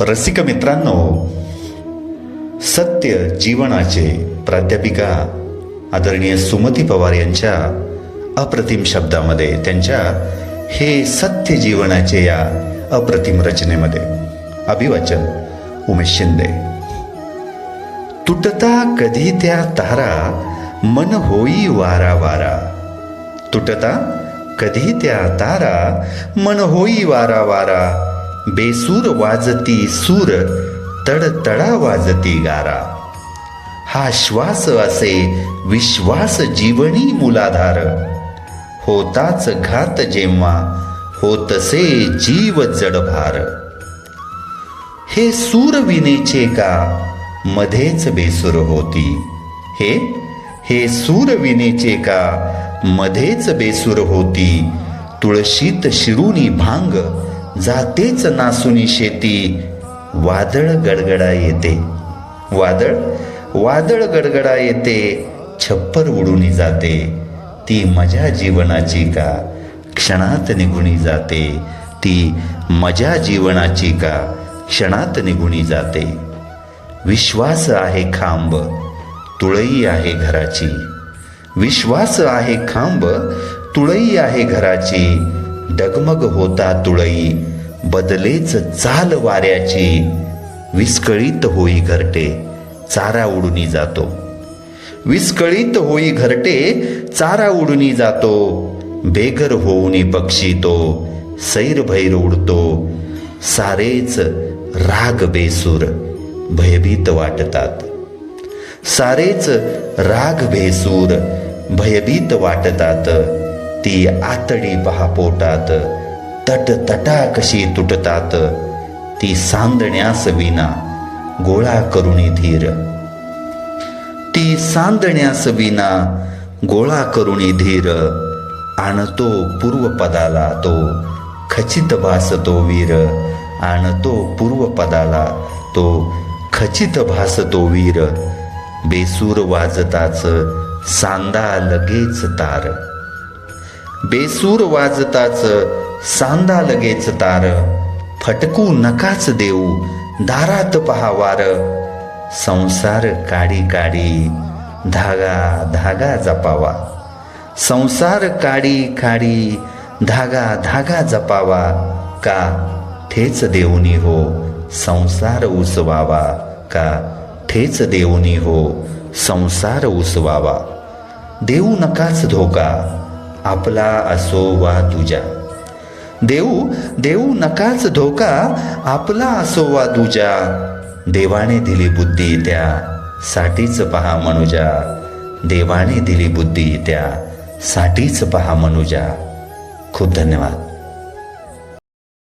रसिक मित्रांनो सत्य जीवनाचे प्राध्यापिका आदरणीय सुमती पवार यांच्या अप्रतिम शब्दामध्ये त्यांच्या हे सत्य जीवनाचे या अप्रतिम रचनेमध्ये. अभिवाचन उमेश शिंदे. तुटता कधी त्या तारा मन होई वारा वारा. तुटता कधी त्या तारा मन होई वारा वारा. बेसूर वाजती सूर तडतडा वाजती गारा. हा श्वास असे विश्वास जीवनी मुलाधार. होताच घात जेव्हा होतसे जीव जडभार. हे सूर विनेचे का मध्येच बेसूर होती. हे हे सूर विनेचे का मध्येच बेसूर होती. तुळशीत शिरुनी भांग जातेच नासुनी शेती वादळ गडगडा येते. वादळ? वादळ गडगडा येते छप्पर उडून जाते. ती मजा जीवनाची का? क्षणात निघुणी जाते. ती मजा जीवनाची का? क्षणात निघुणी जाते. विश्वास आहे खांब तुळई आहे घराची. विश्वास आहे खांब तुळई आहे घराची. डगमग होता तुळई बदलेच चाल वाऱ्याची विस्कळीत होई घरटे चारा उडून जातो. विस्कळीत होई घरटे चारा उडून जातो. बेघर होऊनी पक्षी तो सैर भैर उडतो. सारेच राग बेसूर भयभीत वाटतात. सारेच राग भेसूर भयभीत वाटतात. ती आतडी पहा पोटात तट तटा कशी तुटतात ती सांदण्यास विना गोळा करुणी धीर. ती सांदण्यास विना गोळा करुणी धीर आणतो पूर्वपदाला तो खचित भासतो वीर. आणतो पूर्वपदाला तो खचित भासतो वीर. बेसूर वाजताच सांदा लगेच तार. बेसूर वाजताच सांदा लगेच तार. फटकू नकाच देऊ दारात पहावार संसार काडी काडी धागा धागा जपावा. संसार काडी काडी धागा धागा जपावा. का ठेच देऊनी हो संसार उसवावा. का ठेच देऊनी हो संसार उसवावा. देऊ नकाच धोका आपला असो वा तुझ्या. देऊ देऊ नकाच धोका आपला असो वा देवाने दिली बुद्धी त्या साठीच पहा मनुजा. देवाने दिली बुद्धी त्या साठीच पहा मनुजा. खूप धन्यवाद.